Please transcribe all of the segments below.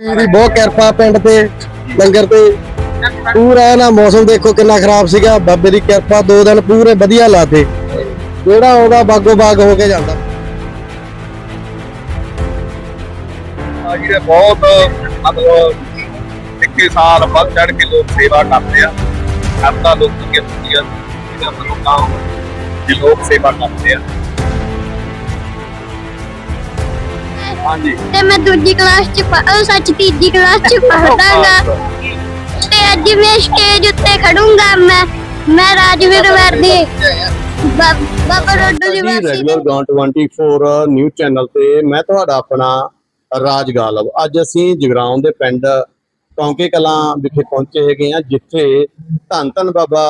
ਦੀ ਬਹੁਤ ਕਿਰਪਾ ਪਿੰਡ ਤੇ, ਲੰਗਰ ਤੇ। ਪੂਰਾ ਨਾ ਮੌਸਮ ਦੇਖੋ ਕਿੰਨਾ ਖਰਾਬ ਸੀਗਾ। ਬਾਬੇ ਦੀ ਕਿਰਪਾ ਦੋ ਦਿਨ ਪੂਰੇ ਵਧੀਆ ਲਾਤੇ। ਜਿਹੜਾ ਆਉਂਦਾ ਬਾਗੋ ਬਾਗ ਹੋ ਕੇ ਜਾਂਦਾ। ਆ ਜਿਹੜੇ ਬਹੁਤ, ਮਤਲਬ ਇੱਕੇ ਸਾਲ ਵੱਧ ਚੜ ਕੇ ਲੋਕ ਸੇਵਾ ਕਰਦੇ ਆ। ਕਰਦਾ ਲੋਕਾਂ ਦੀ ਹੁੰਦੀ ਆ। ਜਿਹਨਾਂ ਵੱਲੋਂ ਕੰਮ ਲੋਕ ਸੇਵਾ ਕਰਦੇ ਆ। ਹਾਂਜੀ। ਤੇ ਮੈਂ ਦੂਜੀ ਕਲਾਸ ਚ ਪ- ਉਹ ਸੱਚ ਤੀਜੀ ਕਲਾਸ ਚ ਪੜ੍ਹਦਾਗਾ ਤੇ ਅੱਜ ਮੈਂ ਸਟੇਜ ਉੱਤੇ ਖੜੂੰਗਾ। ਮੈਂ ਮੈਂ ਰਾਜਵੀਰ ਵਰਦੀ। ਬਾ- ਬਾਬਾ ਰੋਡੂ ਜੀ ਜੀ ਵਾਸੀ ਰੈਗੂਲਰ ਗਾਂ 24 ਨਿਊਜ਼ ਚੈਨਲ ਤੇ ਮੈਂ ਤੁਹਾਡਾ ਆਪਣਾ ਰਾਜ ਗਾਲਵ। ਅੱਜ ਅਸੀਂ ਜਗਰਾਉਂ ਦੇ ਪਿੰਡ ਕੌਂਕੇ ਕਲਾਂ ਵਿਖੇ ਪਹੁੰਚੇ ਹੈਗੇ ਆ ਜਿੱਥੇ ਧੰਨ ਧੰਨ ਬਾਬਾ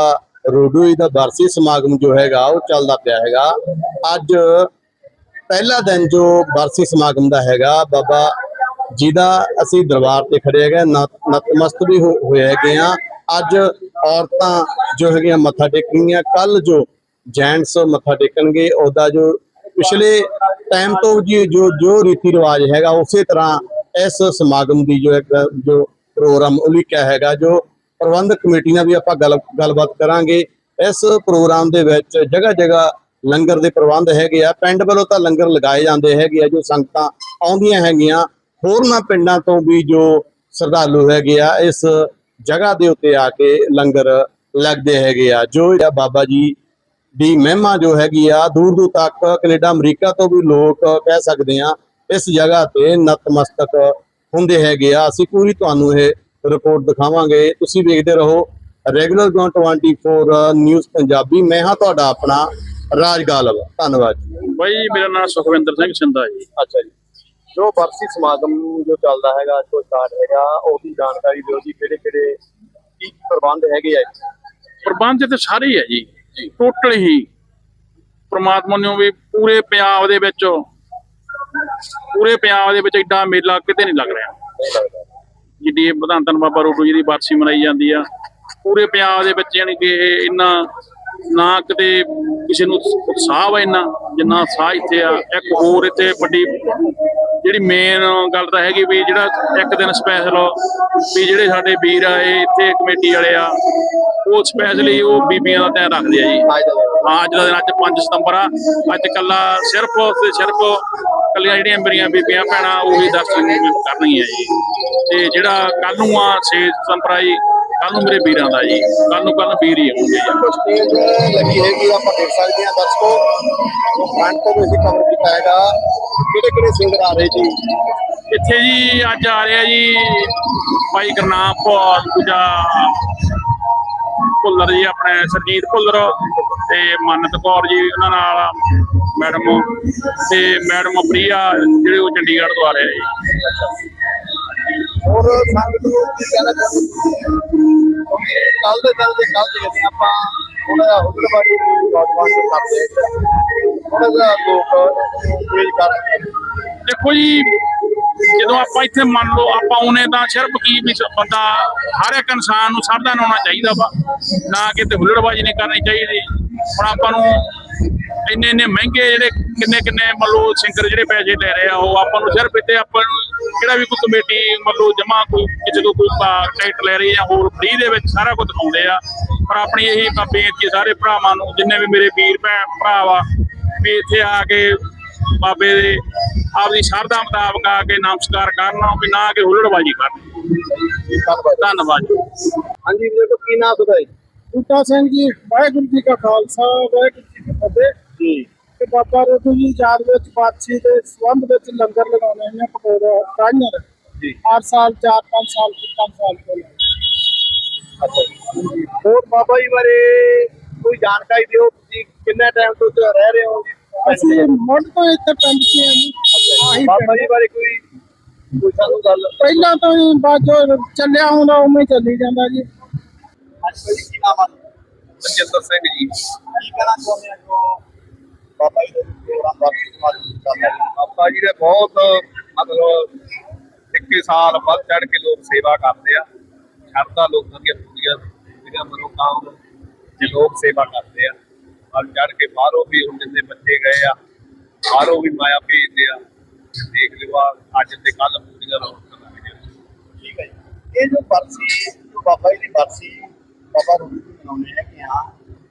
ਰੋਡੂ ਜੀ ਦਾ ਬਰਸੀ ਸਮਾਗਮ ਜੋ ਹੈਗਾ ਉਹ ਚੱਲਦਾ ਪਿਆ ਹੈਗਾ। ਅੱਜ ਪਹਿਲਾ ਦਿਨ ਜੋ ਬਰਸੀ ਸਮਾਗਮ ਦਾ ਹੈਗਾ, ਬਾਬਾ ਜੀ ਦਾ ਅਸੀਂ ਦਰਬਾਰ ਤੇ ਖੜੇ ਹੈਗੇ ਨਤਮਸਤ ਵੀ ਹੋ- ਹੋਏ ਹੈਗੇ ਆ ਅੱਜ ਔਰਤਾਂ ਜੋ ਹੈਗੀਆਂ ਮੱਥਾ ਟੇਕਣਗੀਆਂ, ਕੱਲ ਜੋ ਜੈਂਟਸ ਮੱਥਾ ਟੇਕਣਗੇ, ਉਹਦਾ ਜੋ ਪਿਛਲੇ ਟਾਈਮ ਤੋਂ ਜੀ, ਜੋ ਜੋ ਰੀਤੀ ਰਿਵਾਜ ਹੈਗਾ, ਉਸੇ ਤਰ੍ਹਾਂ ਇਸ ਸਮਾਗਮ ਦੀ ਜੋ ਇੱਕ, ਜੋ ਪ੍ਰੋਗਰਾਮ ਉਲੀਕਿਆ ਹੈਗਾ, ਜੋ ਪ੍ਰਬੰਧਕ ਕਮੇਟੀ ਨਾਲ ਵੀ ਆਪਾਂ ਗੱਲ, ਗੱਲਬਾਤ ਕਰਾਂਗੇ। ਇਸ ਪ੍ਰੋਗਰਾਮ ਦੇ ਵਿੱਚ ਜਗ੍ਹਾ ਜਗ੍ਹਾ ਲੰਗਰ ਦੇ ਪ੍ਰਬੰਧ ਹੈਗੇ ਆ। ਪਿੰਡ ਵੱਲੋਂ ਤਾਂ ਲੰਗਰ ਲਗਾਏ ਜਾਂਦੇ ਹੈਗੇ ਆ, ਜੋ ਸੰਗਤਾਂ ਆਉਂਦੀਆਂ ਹੈਗੀਆਂ। ਹੋਰਨਾਂ ਪਿੰਡਾਂ ਤੋਂ ਵੀ ਜੋ ਸ਼ਰਧਾਲੂ ਹੈਗੇ ਆ, ਇਸ ਜਗ੍ਹਾ ਦੇ ਉੱਤੇ ਆ ਕੇ ਲੰਗਰ ਲੱਗਦੇ ਹੈਗੇ ਆ। ਜੋ ਜਿਹੜਾ ਬਾਬਾ ਜੀ ਦੀ ਮਹਿਮਾ ਜੋ ਹੈਗੀ ਆ, ਦੂਰ ਦੂਰ ਤੱਕ ਕੈਨੇਡਾ, ਅਮਰੀਕਾ ਤੋਂ ਵੀ ਲੋਕ ਕਹਿ ਸਕਦੇ ਆ, ਇਸ ਜਗ੍ਹਾ ਤੇ ਨਤਮਸਤਕ ਹੁੰਦੇ ਹੈਗੇ ਆ। ਅਸੀਂ ਪੂਰੀ ਤੁਹਾਨੂੰ ਇਹ ਰਿਪੋਰਟ ਦਿਖਾਵਾਂਗੇ। ਤੁਸੀਂ ਵੇਖਦੇ ਰਹੋ। ਰੈਗੂਲਰ ਗੌਨ 24 ਨਿਊਜ਼ ਪੰਜਾਬੀ। ਮੈਂ ਹਾਂ ਤੁਹਾਡਾ ਆਪਣਾ ਰਾਜ ਗਾਲਵ ਧੰਨਵਾਦ ਜੀ। ਬਾਈ ਮੇਰਾ ਨਾਮ ਸੁਖਵਿੰਦਰ ਸਿੰਘ ਸਿੰਧਾ ਜੀ। ਅੱਛਾ ਜੀ। ਜੋ ਵਰਸੀ ਸਮਾਗਮ ਜੋ ਚੱਲਦਾ ਹੈਗਾ ਜੋ ਸਟਾਰਟ ਹੈਗਾ ਉਹਦੀ ਜਾਣਕਾਰੀ ਦਿਓ ਜੀ ਕਿਹੜੇ ਕਿਹੜੇ ਕੀ ਪ੍ਰਬੰਧ ਹੈਗੇ ਆ ਪ੍ਰਬੰਧ ਤੇ ਸਾਰੇ ਹੀ ਹੈ ਜੀ। ਟੋਟਲ ਹੀ। ਪ੍ਰਮਾਤਮਾ ਨੇ ਵੀ ਪੂਰੇ ਪੰਜਾਬ ਦੇ ਵਿੱਚ ਪੂਰੇ ਪੰਜਾਬ ਦੇ ਵਿੱਚ ਐਡਾ ਮੇਲਾ ਕਿਤੇ ਨਹੀਂ ਲੱਗ ਰਿਹਾ। ਜਿੱਡੀ ਪ੍ਰਧਾਨ ਧੰਨ ਬਾਬਾ ਰੋਡੂ ਜੀ ਦੀ ਬਰਸੀ ਮਨਾਈ ਜਾਂਦੀ ਆ। ਪੂਰੇ ਪੰਜਾਬ ਦੇ ਵਿੱਚ ਯਾਨੀ ਕਿ ਇਹ ਇੰਨਾ ਨਾ ਕਿਤੇ ਕਿਸੇ ਨੂੰ ਉਤਸ਼ਾਹ ਵਾ ਇੰਨਾ ਜਿੰਨਾ ਉਤਸ਼ਾਹ ਇੱਥੇ ਆ। ਇੱਕ ਹੋਰ ਇੱਥੇ ਵੱਡੀ ਜਿਹੜੀ ਮੇਨ ਗੱਲ ਤਾਂ ਹੈਗੀ ਵੀ ਜਿਹੜਾ ਇੱਕ ਦਿਨ ਸਪੈਸ਼ਲ ਵੀ ਜਿਹੜੇ ਸਾਡੇ ਵੀਰ ਆ, ਇਹ ਇੱਥੇ ਕਮੇਟੀ ਵਾਲੇ ਆ, ਉਹ ਸਪੈਸ਼ਲੀ ਉਹ ਬੀਬੀਆਂ ਦਾ ਧਿਆਨ ਰੱਖਦੇ ਆ ਜੀ। ਅੱਜ ਦਾ ਦਿਨ ਅੱਜ 5 ਸਤੰਬਰ ਆ। ਅੱਜ ਕੱਲਾ ਸਿਰਫ ਤੇ ਸਿਰਫ ਕੱਲੀਆਂ ਜਿਹੜੀਆਂ ਮੇਰੀਆਂ ਬੀਬੀਆਂ ਭੈਣਾਂ, ਉਹੀ ਦਰਸ਼ਨ ਕਰਨਗੀਆਂ ਜੀ। ਤੇ ਜਿਹੜਾ ਕੱਲ ਨੂੰ ਆ 6 ਸਤੰਬਰ ਆ ਜੀ ਕੱਲ ਨੂੰ ਮੇਰੇ ਵੀਰਾਂ ਦਾ ਜੀ ਕੱਲ ਨੂੰ ਕੱਲ ਵੀਰ ਹੀ ਹੋਣਗੇ ਜੀ। ਸਟੇਜ ਲੱਗੀ ਹੈਗੀ ਆਪਾਂ ਦੇਖ ਸਕਦੇ ਹਾਂ ਦਰਸ਼ਕੋ। ਫਰੰਟ ਤੋਂ ਅਸੀਂ ਕਵਰ ਕੀਤਾ ਹੈਗਾ ਕਿਹੜੇ ਕਿਹੜੇ ਸਿੰਗਰ ਆ ਰਹੇ ਜੀ? ਇੱਥੇ ਜੀ ਅੱਜ ਆ ਰਿਹਾ ਜੀ ਭਾਈ ਗੁਰਨਾਮ ਭੌਲ ਦੂਜਾ ਭੁੱਲਰ ਜੀ ਆਪਣੇ ਸਰਜੀਤ ਭੁੱਲਰ ਤੇ ਮੰਨਤ ਕੌਰ ਜੀ ਉਹਨਾਂ ਨਾਲ ਮੈਡਮ ਤੇ ਮੈਡਮ ਪ੍ਰਿਆ ਜਿਹੜੇ ਉਹ ਚੰਡੀਗੜ੍ਹ ਤੋਂ ਆ ਰਹੇ ਜੀ। ਹੋਰ ਸੰਗਤ ਨੂੰ ਕੀ ਕਹਿਣਾ ਚਾਹੁੰਦੇ ਕੱਲ ਦੇ ਦਿਨ ਕੱਲ ਦੇ ਆਪਾਂ ਥੋੜਾ ਜਿਹਾ ਹੁਕਮਬਾਰੀ ਨੌਜਵਾਨ ਨੂੰ ਕਰਦੇ ਹਾਂ। ਥੋੜਾ ਲੋਕ ਤੇਜ਼ ਕਰ ਦੇਖੋ ਜੀ, ਜਦੋਂ ਆਪਾਂ ਇੱਥੇ ਮੰਨ ਲਓ ਆਪਾਂ ਉਹਨੇ ਤਾਂ ਸਿਰਫ ਕੀ ਵੀ ਬੰਦਾ ਹਰ ਇੱਕ ਇਨਸਾਨ ਨੂੰ ਸਰਦਾ ਹੋਣਾ ਚਾਹੀਦਾ ਵਾ। ਨਾ ਕਿਤੇ ਹੁੱਲੜਬਾਜ਼ੀ ਨਹੀਂ ਕਰਨੀ ਚਾਹੀਦੀ। ਹੁਣ ਆਪਾਂ ਨੂੰ ਇੰਨੇ ਇੰਨੇ ਮਹਿੰਗੇ ਜਿਹੜੇ ਕਿੰਨੇ ਕਿੰਨੇ ਮੰਨ ਲਓ ਸਿੰਗਰ ਜਿਹੜੇ ਪੈਸੇ ਲੈ ਰਹੇ ਆ ਉਹ ਆਪਾਂ ਨੂੰ ਸਿਰਫ ਇੱਥੇ ਆਪਾਂ ਨੂੰ ਕਿਹੜਾ ਵੀ ਕੋਈ ਕਮੇਟੀ ਮੰਨ ਲਓ ਜਮਾ ਕੋਈ ਕਿਸੇ ਤੋਂ ਕੋਈ ਟਿਕਟ ਲੈ ਰਹੀ ਆ ਹੋਰ ਫ੍ਰੀ ਦੇ ਵਿੱਚ ਸਾਰਾ ਕੁਝ ਦਿਖਾਉਂਦੇ ਆ। ਪਰ ਆਪਣੀ ਇਹੀ ਤਾਂ ਬੇਨਤੀ ਸਾਰੇ ਭਰਾਵਾਂ ਨੂੰ ਜਿੰਨੇ ਵੀ ਮੇਰੇ ਵੀਰ ਭੈਣ ਭਰਾ ਵਾ ਵੀ ਇੱਥੇ ਆ ਕੇ ਬਾਬੇ ਦੇ ਆਪਦੀ ਸ਼ਰਧਾ ਮੁਤਾਬਕ ਆ ਕੇ ਨਮਸਕਾਰ ਕਰਨ ਵੀ ਨਾ ਕਿ ਹੁੱਲੜਬਾਜ਼ੀ ਕਰਨ। ਧੰਨਵਾਦ। ਧੰਨਵਾਦ ਜੀ। ਹਾਂਜੀ ਵੀਰੇ ਕੋ ਕੀ ਨਾਮ ਤੁਹਾਡਾ ਜੀ? ਬੂਟਾ ਸਿੰਘ ਜੀ ਵਾਹਿਗੁਰੂ ਜੀ ਕਾ ਖਾਲਸਾ ਵਾਹਿਗੁਰੂ ਜੀ ਕੀ ਫਤਿਹ। ਜੀ। ਤੇ ਬਾਬਾ ਰੋਡੂ ਜੀ ਯਾਦ ਵਿੱਚ ਪਾਤਸ਼ੀ ਦੇ ਸੰਬੰਧ ਵਿੱਚ ਲੰਗਰ ਲਗਾਉਣੇ ਨੇ ਪਕੌੜਾ ਕਾਈਆਂ ਜੀ। ਹਰ ਸਾਲ 4-5 ਸਾਲ 5 ਸਾਲ ਤੋਂ ਅੱਛਾ ਜੀ। ਹੋਰ ਬਾਬਾ ਜੀ ਬਾਰੇ ਕੋਈ ਜਾਣਕਾਰੀ ਦਿਓ ਤੁਸੀਂ ਕਿੰਨੇ ਟਾਈਮ ਤੋਂ ਇੱਥੇ ਰਹਿ ਰਹੇ ਹੋ? ਜੀ ਅਸੀਂ ਮੁੱਢ ਤੋਂ ਇੱਥੇ ਪਿੰਡ 'ਚ ਹਾਂ ਜੀ। ਆਹੀ ਬਾਬਾ। ਜੀ ਬਾਰੇ ਕੋਈ ਕੋਈ ਸਾਨੂੰ ਗੱਲ ਪਹਿਲਾਂ ਤੋਂ ਹੀ ਬਾਜੋ ਚੱਲਿਆ ਹੁੰਦਾ ਉਵੇਂ ਹੀ ਚੱਲੀ ਜਾਂਦਾ ਜੀ। ਅੱਛਾ ਜੀ ਕੀ ਨਾਮ ਆ? ਮਨਜਿੰਦਰ ਸਿੰਘ ਜੀ। ਕੀ ਕਹਿਣਾ ਚਾਹੁੰਦੇ ਜੋ ਬਾਬਾ ਜੀ ਦੇ ਪ੍ਰੋਗਰਾਮ ਬਾਰੇ ਸਮਾਜ ਚੱਲਦਾ ਹੈ। ਬਾਬਾ ਜੀ ਦੇ ਬਹੁਤ ਮਤਲਬ ਇੱਕੇ ਸਾਲ ਵੱਧ ਚੜ ਕੇ ਲੋਕ ਸੇਵਾ ਕਰਦੇ ਆ। ਸ਼ਰਧਾ ਲੋਕਾਂ ਦੀਆਂ ਪੂਰੀਆਂ ਜਿਹੜੀਆਂ ਮਨੋਕਾਮ ਜੇ ਲੋਕ ਸੇਵਾ ਕਰਦੇ ਆ। ਵੱਧ ਚੜ ਕੇ ਬਾਹਰੋਂ ਵੀ ਹੁਣ ਜਿੰਨੇ ਬੱਚੇ ਗਏ ਆ ਬਾਹਰੋਂ ਵੀ ਮਾਇਆ ਭੇਜਦੇ ਆ। ਦੇਖ ਲਿਓ ਆਹ ਅੱਜ ਤੇ ਕੱਲ ਪੂਰੀਆਂ ਰੌਣਕਾਂ ਲੱਗ ਜਾਂਦੀਆਂ ਇਹ ਜੋ ਬਰਸੀ ਜੋ ਬਾਬਾ ਜੀ ਦੀ ਬਰਸੀ ਬਾਬਾ ਰੂਪ ਮਨਾਉਂਦੇ ਹੈਗੇ ਆ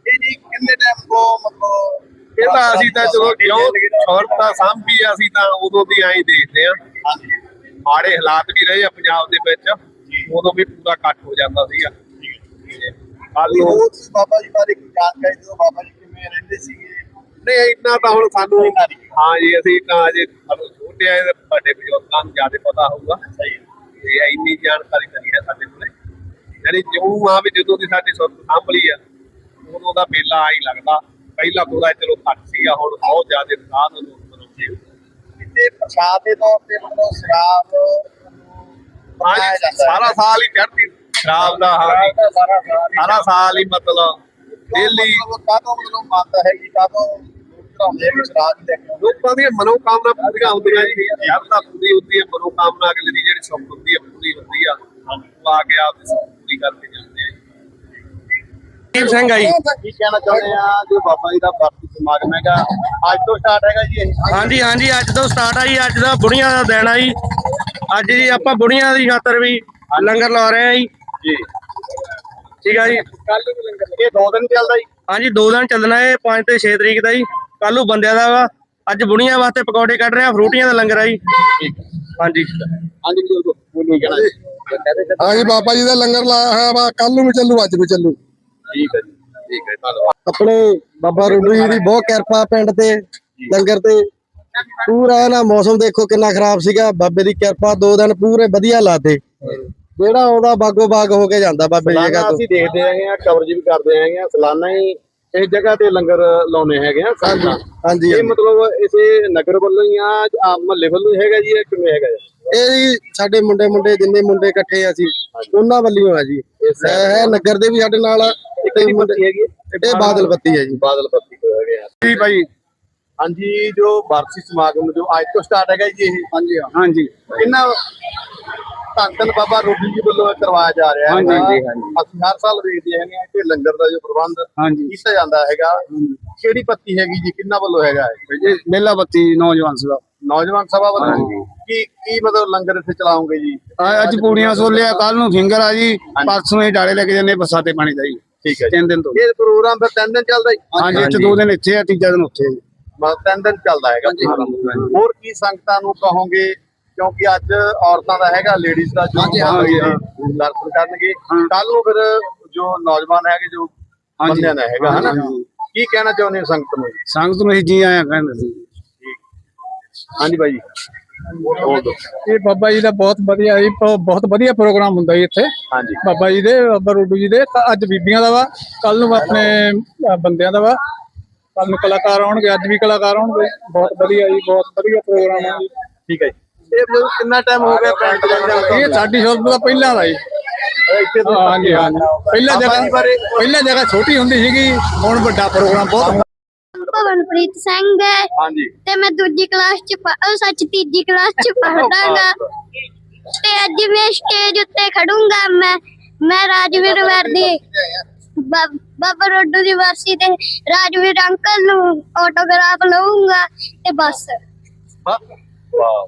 ਇਹ ਜੀ ਕਿੰਨੇ ਟਾਈਮ ਤੋਂ ਮਤਲਬ ਇਹ ਤਾਂ ਅਸੀਂ ਤਾਂ ਚਲੋ ਜਿਉਂ ਸ਼ੌਰਤਾ ਸਾਂਭੀ ਆ, ਅਸੀਂ ਤਾਂ ਉਦੋਂ ਦੀ ਐਂ ਦੇਖਦੇ ਆ ਮਾੜੇ ਹਾਲਾਤ ਵੀ ਰਹੇ ਆ ਪੰਜਾਬ ਦੇ ਵਿੱਚ ਉਦੋਂ ਵੀ ਪੂਰਾ ਇਕੱਠ ਹੋ ਜਾਂਦਾ ਸੀਗਾ। ਕੱਲ ਹਾਲੀ ਨੂੰ ਉਹ ਤੁਸੀਂ ਬਾਬਾ ਜੀ ਬਾਰੇ ਕੀ ਜਾਣਕਾਰੀ ਦਿਓ ਬਾਬਾ ਜੀ ਕਿਵੇਂ ਰਹਿੰਦੇ ਸੀਗੇ? ਨਹੀਂ ਇੰਨਾ ਤਾਂ ਹੁਣ ਸਾਨੂੰ ਹਾਂ ਜੀ ਅਸੀਂ ਤਾਂ ਅਜੇ ਸਾਨੂੰ ਛੋਟੇ ਆ ਤੇ ਵੱਡੇ ਬਜ਼ੁਰਗਾਂ ਨੂੰ ਜ਼ਿਆਦਾ ਪਤਾ ਹੋਊਗਾ। ਸਹੀ ਤੇ ਇੰਨੀ ਜਾਣਕਾਰੀ ਤਾਂ ਨਹੀਂ ਹੈ ਸਾਡੇ ਕੋਲੇ। ਯਾਨੀ ਜਿਉਂ ਆ ਵੀ ਜਦੋਂ ਦੀ ਸਾਡੀ ਸੁਰਤ ਸਾਂਭਲੀ ਆ ਉਦੋਂ ਦਾ ਮੇਲਾ ਆਈ ਲੱਗਦਾ। ਪਹਿਲਾਂ ਥੋੜਾ ਚਲੋ ਘੱਟ ਸੀਗਾ ਹੁਣ ਬਹੁਤ ਜ਼ਿਆਦਾ ਸਾਧ ਲੋਕ ਆ। ਤੇ ਪ੍ਰਸ਼ਾਦ ਦੇ ਤੌਰ ਤੇ ਮਤਲਬ ਸ਼ਰਾਬ ਹਾਂ। ਸਾਰਾ ਸਾਲ ਹੀ ਚੜ੍ਹਦੀ ਸ਼ਰਾਬ ਦਾ ਹਾਂ। ਸਾਰਾ ਸਾਲ ਹੀ ਮਤਲਬ ਡੇਲੀ ਕਾਹਤੋਂ ਮਤਲਬ ਮੰਨਦਾ ਹੈ ਕਿ ਕਾਹਤੋਂ ਲੋਕਾਂ ਦੀਆਂ ਮਨੋਕਾਮਨਾ ਪੂਰੀਆਂ ਹੁੰਦੀਆਂ ਜੀ ਸ਼ਰਧਾ ਪੂਰੀ ਹੁੰਦੀ ਹੈ ਮਨੋਕਾਮਨਾ ਅਗਲੇ ਦੀ ਜਿਹੜੀ ਸੁੱਖ ਹੁੰਦੀ ਹੈ ਪੂਰੀ ਹੁੰਦੀ ਆ ਆ ਕੇ ਆਪਦੀ ਦੀਪ ਸਿੰਘ ਆ ਜੀ। ਕੀ ਕਹਿਣਾ ਚਾਹੁੰਦੇ ਆ? ਜੋ ਬਾਬਾ ਜੀ ਦਾ ਬਰਤੀ ਸਮਾਗਮ ਹੈਗਾ ਅੱਜ ਤੋਂ ਸਟਾਰਟ ਹੈਗਾ ਜੀ ਇਹ? ਹਾਂਜੀ ਹਾਂਜੀ ਅੱਜ ਤੋਂ ਸਟਾਰਟ ਆ ਜੀ ਅੱਜ ਦਾ ਬੁੜੀਆਂ ਦਾ ਦਿਨ ਆ ਜੀ। ਅੱਜ ਜੀ ਆਪਾਂ ਬੁੜੀਆਂ ਦੀ ਖਾਤਰ ਵੀ ਲੰਗਰ ਲਾ ਰਹੇ ਆ ਜੀ। ਜੀ। ਠੀਕ ਆ ਜੀ। ਇਹ ਦੋ ਦਿਨ ਚੱਲਦਾ ਜੀ? ਹਾਂਜੀ ਦੋ ਦਿਨ ਚੱਲਣਾ ਹੈ 5 ਤੇ 6 ਤਰੀਕ ਦਾ ਜੀ। ਕੱਲ ਨੂੰ ਬੰਦਿਆਂ ਦਾ ਵਾ। ਅੱਜ ਬੁੜੀਆਂ ਵਾਸਤੇ ਪਕੌੜੇ ਕੱਢ ਰਹੇ ਆ ਫਰੂਟੀਆਂ ਦਾ ਲੰਗਰ ਆ ਜੀ। ਹਾਂਜੀ। ਹਾਂਜੀ ਬੋਲੋ ਕਹਿਣਾ ਹਾਂਜੀ ਬਾਬਾ ਜੀ ਦਾ ਲੰਗਰ ਲਾਇਆ ਹੋਇਆ ਵਾ ਕੱਲ ਨੂੰ ਵੀ ਚੱਲੂ ਅੱਜ ਵੀ ਚੱਲੂ। ਠੀਕ ਹੈ ਜੀ ਠੀਕ ਹੈ ਧੰਨਵਾਦ। ਆਪਣੇ ਬਾਬਾ ਰੂਬੀ ਜੀ ਦੀ ਬਹੁਤ ਕਿਰਪਾ ਪਿੰਡ ਤੇ ਲੰਗਰ ਤੇ। ਪੂਰਾ ਨਾ ਮੌਸਮ ਦੇਖੋ ਕਿੰਨਾ ਖਰਾਬ ਸੀਗਾ ਬਾਬੇ ਦੀ ਕਿਰਪਾ ਦੋ ਦਿਨ ਪੂਰੇ ਵਧੀਆ ਲਾਤੇ। ਜਿਹੜਾ ਆਉਂਦਾ ਬਾਗੋ ਬਾਗ ਹੋ ਕੇ ਜਾਂਦਾ ਬਾਬੇ ਦੀ ਸਲਾਨਾ ਤੋਂ। ਅਸੀਂ ਦੇਖਦੇ ਹੈਗੇ ਆ ਕਵਰੇਜ ਵੀ ਕਰਦੇ ਹੈਗੇ ਆ ਸਲਾਨਾ ਹੀ ਇਸ ਜਗ੍ਹਾ ਤੇ ਲੰਗਰ ਲਾਉਨੇ ਹੈਗੇ ਆ ਸਾਡਾ ਹਾਂਜੀ ਇਹ। ਮਤਲਬ ਇਸੇ ਨਗਰ ਵੱਲੋਂ ਹੀ ਆ ਆਮ ਮਹੱਲੇ ਵੱਲੋਂ ਹੀ ਹੈਗਾ ਜੀ ਇਹ ਕਿਵੇਂ ਹੈਗਾ ਜੀ? ਇਹ ਜੀ ਸਾਡੇ ਮੁੰਡੇ ਮੁੰਡੇ ਜਿੰਨੇ ਮੁੰਡੇ ਇਕੱਠੇ ਆ ਅਸੀਂ ਉਹਨਾਂ ਵੱਲੋਂ ਆ ਜੀ। ਇਹ ਹੈ ਨਗਰ ਦੇ ਵੀ ਸਾਡੇ ਨਾਲ ਤੇ ਮੁੰਡੇ- ਹੈਗੀ ਇਹ ਬਾਦਲ ਪੱਤੀ ਹੈ ਜੀ। ਬਾਦਲ ਪੱਤੀ ਤੋਂ ਹੈਗੇ ਆ। ਜੀ ਭਾਈ ਹਾਂਜੀ ਜੋ ਵਾਰਸੀ ਸਮਾਗਮ ਜੋ ਅੱਜ ਤੋਂ ਸਟਾਰਟ ਹੈਗਾ ਜੀ ਇਹ? ਹਾਂਜੀ ਹਾਂਜੀ। ਕਿੰਨਾ ਧੰਨ ਧੰਨ ਬਾਬਾ ਰੋਬੀ ਜੀ ਵੱਲੋਂ ਇਹ ਕਰਵਾਇਆ ਜਾ ਰਿਹਾ ਹੈ ਹਾਂਜੀ, ਹਾਂਜੀ, ਹਾਂਜੀ। ਅਸੀਂ ਹਰ ਸਾਲ ਵੇਖਦੇ ਹੈਗੇ ਆ ਕਿ ਲੰਗਰ ਦਾ ਜੋ ਪ੍ਰਬੰਧ ਹਾਂਜੀ। ਕੀਤਾ ਜਾਂਦਾ ਹੈਗਾ। ਕਿਹੜੀ ਪੱਤੀ ਹੈਗੀ ਜੀ? ਕਿੰਨਾ ਵੱਲੋਂ ਹੈਗਾ ਹੈ ਜੀ ਮੇਲਾ ਬੱਤੀ ਨੌਜਵਾਨ ਸਭਾ। ਨੌਜਵਾਨ ਸਭਾ ਵੱਲੋਂ। ਹਾਂਜੀ। ਕੀ ਕੀ ਮਤਲਬ ਲੰਗਰ ਇੱਥੇ ਚਲਾਉਂਗੇ ਜੀ? ਅੱਜ ਪੂੜੀਆਂ ਸੋਲਿਆ ਕੱਲ ਨੂੰ ਫਿੰਗਰ ਆ ਜੀ। ਪਰਸੋਂ ਇਹ ਡਾਲੇ ਲੈ ਕੇ ਜਾਂਦੇ ਬੱਸਾਂ ਤੇ ਪਾਣੀ ਦਾ ਜੀ। ਠੀਕ ਹੈ ਜੀ। ਤਿੰਨ ਦਿਨ ਤੋਂ। ਇਹ ਪ੍ਰੋਗਰਾਮ ਫਿਰ ਤਿੰਨ ਦਿਨ ਚੱਲਦਾ ਜੀ? ਹਾਂਜੀ ਇੱਥੇ ਦੋ ਦਿਨ ਇੱਥੇ ਆ ਤੀਜਾ ਦਿਨ ਉੱਥੇ ਆ ਜੀ। ਮਤਲਬ ਤਿੰਨ ਦਿਨ ਚੱਲਦਾ ਹੈਗਾ। ਹੋਰ ਕੀ ਸੰਗਤਾਂ ਨੂੰ ਕਹੋਗੇ? ਕਿਉਂਕਿ ਅੱਜ ਔਰਤਾਂ ਦਾ ਹੈਗਾ ਲੇਡੀਜ਼ ਦਾ ਜੋ ਹਾਂਜੀ, ਬਾਬਾ ਜੀ ਦੇ ਹਾਂ। ਦਰਸ਼ਨ ਕਰਨਗੇ। ਹਾਂ। ਕੱਲ ਨੂੰ ਫਿਰ ਜੋ ਨੌਜਵਾਨ ਹੈਗੇ ਜੋ ਹਾਂਜੀ। ਬੰਦਿਆਂ ਦਾ ਹੈਗਾ ਹਨਾ? ਹਾਂਜੀ। ਕੀ ਕਹਿਣਾ ਚਾਹੁੰਦੇ ਹੋ ਸੰਗਤ ਨੂੰ? ਸੰਗਤ ਨੂੰ ਅਸੀਂ ਜੀ ਆਇਆ ਕਹਿੰਦੇ ਸੀ। ਹਾਂਜੀ ਬਾਈ। ਬੋਲ ਦਿਓ ਇਹ ਬਾਬਾ ਜੀ ਦਾ ਬਹੁਤ ਵਧੀਆ ਜੀ ਬ- ਬਹੁਤ ਵਧੀਆ ਪ੍ਰੋਗਰਾਮ ਹੁੰਦਾ ਜੀ ਇੱਥੇ। ਹਾਂਜੀ। ਬਾਬਾ ਜੀ ਦੇ ਬਾਬਾ ਰੂਡੂ ਜੀ ਦੇ ਤਾਂ ਅੱਜ ਬੀਬੀਆਂ ਦਾ ਵਾ ਕੱਲ ਨੂੰ ਆਪਣੇ ਅ, ਬੰਦਿਆਂ ਦਾ ਵਾ। ਕੱਲ ਨੂੰ ਕਲਾਕਾਰ ਆਉਣਗੇ ਅੱਜ ਵੀ ਕਲਾਕਾਰ ਆਉਣਗੇ। ਬਹੁਤ ਵਧੀਆ ਜੀ ਬਹੁਤ ਵਧੀਆ ਪ੍ਰੋਗਰਾਮ ਹੈ। ਜੀ ਠੀਕ ਹੈ ਜੀ। ਇਹ ਮਤਲਬ ਕਿੰਨਾ ਟਾਈਮ ਹੋ ਗਿਆ ਪਿੰਡ ਚ ਰਹਿੰਦੇ ਇਹ ਸਾਡੀ ਸ਼ੁਰੂ ਤੋਂ ਪਹਿਲਾਂ ਦਾ ਜੀ ਇੱਥੇ ਤੋਂ ਹਾਂਜੀ ਹਾਂਜੀ। ਪਹਿਲਾਂ ਬਾਬਾ ਜੀ ਜਗ੍ਹਾ ਬਾਰੇ ਪਹਿਲਾਂ ਜਗ੍ਹਾ ਛੋਟੀ ਹੁੰਦੀ ਸੀਗੀ ਹੁਣ ਵੱਡਾ ਪ੍ਰੋਗਰਾਮ ਬਹੁਤ ਭਵਨਪ੍ਰੀਤ ਸਿੰਘ ਹੈ। ਹਾਂਜੀ। ਤੇ ਮੈਂ ਦੂਜੀ ਕਲਾਸ ਚ ਸੱਚ ਤੀਜੀ ਕਲਾਸ ਚ ਪੜ੍ਹਦਾਗਾ। ਤੇ ਅੱਜ ਮੈਂ ਸਟੇਜ ਉੱਤੇ ਖੜੂੰਗਾ ਮੈਂ। ਮੈਂ ਰਾਜਵੀਰ ਵਰਦੀ। ਬਾਬਾ ਰੋਡੂ ਦੀ ਵਾਸੀ ਤੇ ਰਾਜਵੀਰ ਅੰਕਲ ਨੂੰ ਆਟੋਗ੍ਰਾਫ ਲਵਾਂਗਾ ਤੇ ਬਸ। ਵਾਹ